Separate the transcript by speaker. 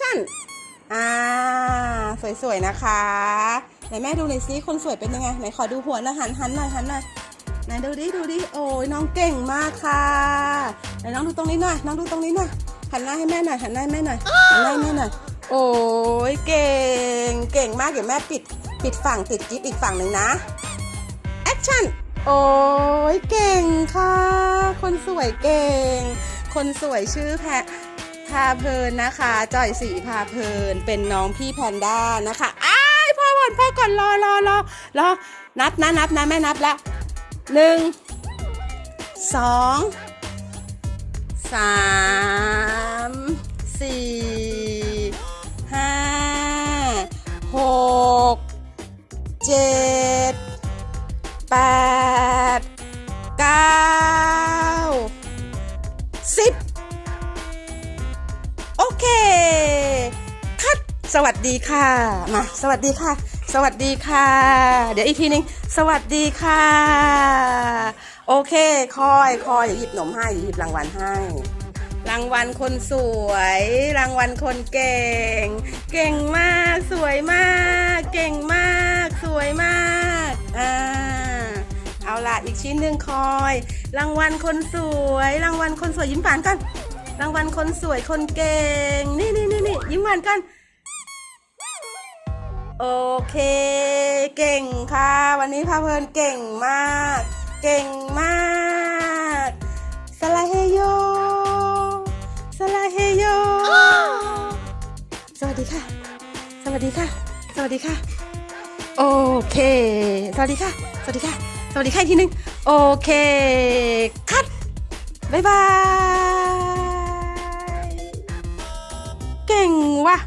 Speaker 1: ชั่น อ่า สวยๆนะคะไหนแม่ดูหน่อยซิคนสวยเป็นยังไงไหนขอดูหัวหนะหันหันหน่อยหันหน่อยไหนดูดิดูดิโอ้ยน้องเก่งมากค่ะไหนน้องดูตรงนี้หน่อยน้องดูตรงนี้หน่อยหันหน้าให้แม่หน่อยหันหน้าให้แม่หน่อยหันหน้าให้แม่หน่อยโอ้ยเก่งเก่งมากเดี๋ยวแม่ปิดปิดฝั่งติดจิ๊บอีกฝั่งหนึ่งนะแอคชั่นโอ้ยเก่งค่ะ คนสวยเก่ง คนสวยชื่อแพ พาเพลินนะคะจอยสีพาเพลิน เป็นน้องพี่แพนด้านะคะอ้ายพ่อก่อนพ่อก่อนรอรอรอรอนับนะนับนะแม่นับแล้วหนึ่งสองสามสี่ห้าหกเจ็ดแปดเก้าสิบ เคคัดสวัสดีค่ะ มา สวัสดีค่ะ สวัสดีค่ะ เดี๋ยวอีกทีนึง สวัสดีค่ะ โอเค คอยคอยเดี๋ยวหยิบหนมให้เดี๋ยวหยิบรางวัลให้ รางวัลคนสวย รางวัลคนเก่ง เก่งมาก สวยมาก เก่งมาก สวยมากอ่าเอาละอีกชิ้นหนึ่งคอย รางวัลคนสวย รางวัลคนสวยยิ้มหวานกัน รางวัลคนสวยคนเก่ง นี่นี่นี่นี่ยิ้มหวานกัน โอเค เก่งค่ะ วันนี้พาเพลินเก่งมาก เก่งมากสลาเฮโยสลาเฮโยสวัสดีค่ะ สวัสดีค่ะ สวัสดีค่ะ โอเค สวัสดีค่ะ สวัสดีค่ะ สวัสดีค่ะอีกทีหนึ่งโอเค คัดบ๊ายบาย เก่งว่ะ